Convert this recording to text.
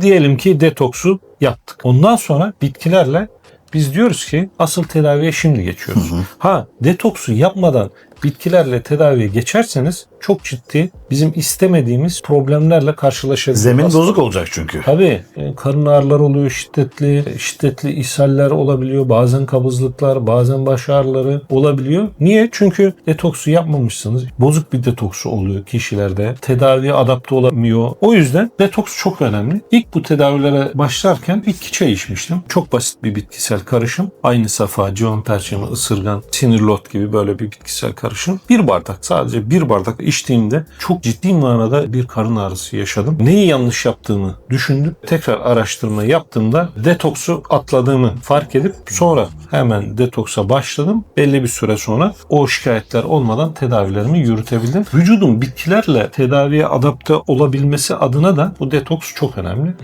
Diyelim ki detoksu yaptık. Ondan sonra bitkilerle biz diyoruz ki asıl tedaviye şimdi geçiyoruz. Ha detoksu yapmadan bitkilerle tedaviye geçerseniz çok ciddi bizim istemediğimiz problemlerle karşılaşabiliriz. Zemin Aslında- bozuk olacak çünkü. Tabii e, karın ağrıları oluyor şiddetli, şiddetli ishaller olabiliyor, bazen kabızlıklar, bazen baş ağrıları olabiliyor. Niye? Çünkü detoksu yapmamışsınız. Bozuk bir detoksu oluyor kişilerde. Tedaviye adapte olamıyor. O yüzden detoks çok önemli. İlk bu tedavilere başlarken bitki çayı içmiştim. Çok basit bir bitkisel karışım. Aynı safa, civan perçemi, ısırgan, sinirlot gibi böyle bir bitkisel karışım. Bir bardak sadece bir bardak içtiğimde çok ciddi manada bir karın ağrısı yaşadım. Neyi yanlış yaptığımı düşündüm. Tekrar araştırma yaptığımda detoksu atladığımı fark edip sonra hemen detoksa başladım. Belli bir süre sonra o şikayetler olmadan tedavilerimi yürütebildim. Vücudun bitkilerle tedaviye adapte olabilmesi adına da bu detoks çok önemli.